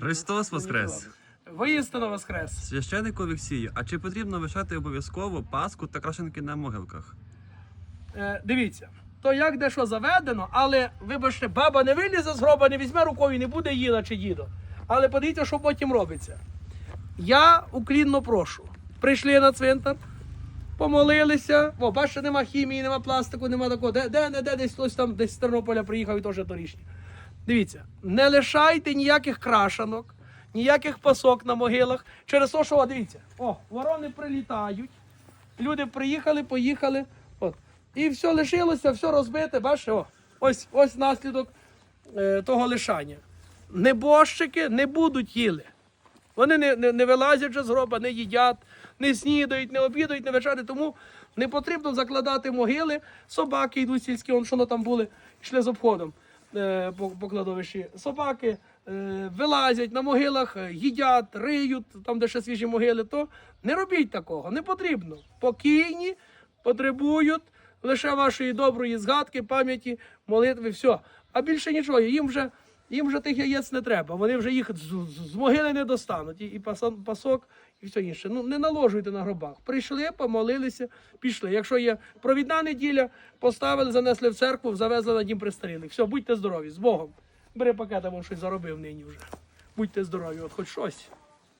Христос Воскрес! Воістину Воскрес! Священник Олексію, а чи потрібно вишати обов'язково паску та крашенки на могилках? Е, дивіться, то як де що заведено, але вибачте, баба не вилізе з гроба, не візьме рукою, не буде їла чи дідо. Але подивіться, що потім робиться. Я уклінно прошу. Прийшли на цвинтар, помолилися. О, бачите, нема хімії, нема пластику, нема такого. Де, де, де десь хтось там десь з Тернополя приїхав і теж торішній. Дивіться, не лишайте ніяких крашанок, ніяких пасок на могилах. Через те, що, дивіться, о, ворони прилітають. Люди приїхали, поїхали. От. І все лишилося, все розбите. Бачите, о, ось, ось наслідок е, того лишання. Небожчики не будуть їли. Вони не, не, не вилазять з гроба, не їдять, не снідають, не обідають, не вечерять. Тому не потрібно закладати могили. Собаки йдуть сільські, он що там були, йшли з обходом по, по кладовищі. Собаки е, вилазять на могилах, е, їдять, риють, там, де ще свіжі могили, то не робіть такого, не потрібно. Покійні потребують лише вашої доброї згадки, пам'яті, молитви, все. А більше нічого, їм вже, їм вже тих яєць не треба. Вони вже їх з, могили не достануть. І, пасок, і все інше. Ну не наложуйте на гробах. Прийшли, помолилися, пішли. Якщо є провідна неділя, поставили, занесли в церкву, завезли на дім пристарілих. Все, будьте здорові, з Богом. Бери пакет, або щось заробив нині вже. Будьте здорові, от хоч щось.